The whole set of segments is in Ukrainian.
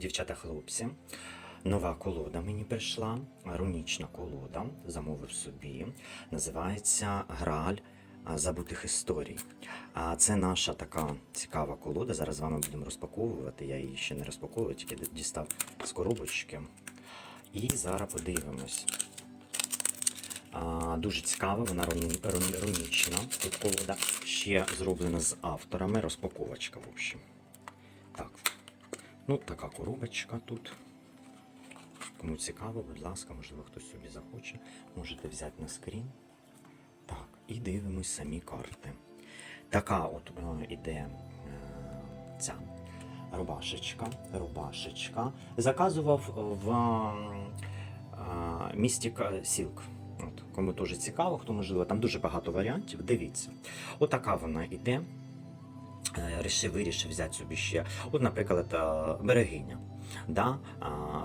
дівчата-хлопці. Нова колода мені прийшла, рунічна колода, замовив собі. Називається Грааль а, забутих історій. А це наша така цікава колода. Зараз з вами будемо розпаковувати. Я її ще не розпаковую, тільки дістав з коробочки. І зараз подивимось. А, дуже цікава, вона руні- руні- рунічна. Тут колода ще зроблена з авторами. Розпаковочка, в общем. Так. Ну, така коробочка тут. Кому цікаво, будь ласка, можливо, хтось собі захоче, можете взяти на скрін. Так, і дивимось самі карти. Така от е, іде е, ця рубашечка. Рубашечка. Заказував в е, місті Сілк. От, кому дуже цікаво, хто можливо, там дуже багато варіантів. Дивіться. Отака вона іде. Е, Рішив, вирішив взяти собі ще. От, наприклад, е, берегиня. Да?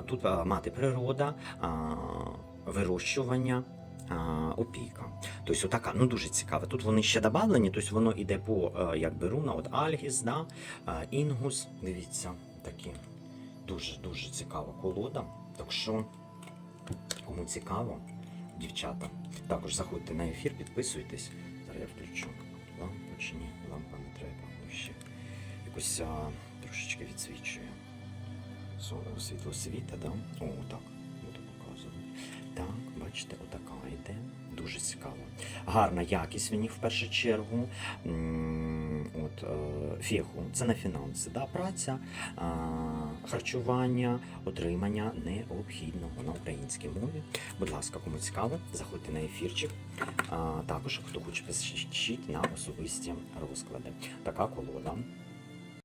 Тут е, мати природа, вирощування, опіка. Тобто, отака, ну дуже цікаво. Тут вони ще додавлені, тобто воно йде по якби руна, от Альгіс, да? Інгус. Дивіться, такі дуже-дуже цікава колода. Так що, кому цікаво, дівчата, також заходьте на ефір, підписуйтесь. Зараз я включу лампу чи якось а, трошечки відсвічує. Світло світа, да? О, так, буду показувати. Так, бачите, отака йде. Дуже цікаво. Гарна якість в них в першу чергу. От, е, феху, це на фінанси. Да? Праця, харчування, отримання необхідного на українській мові. Будь ласка, кому цікаво, заходьте на ефірчик. Також хто хоче пишіть на особисті розклади. Така колода.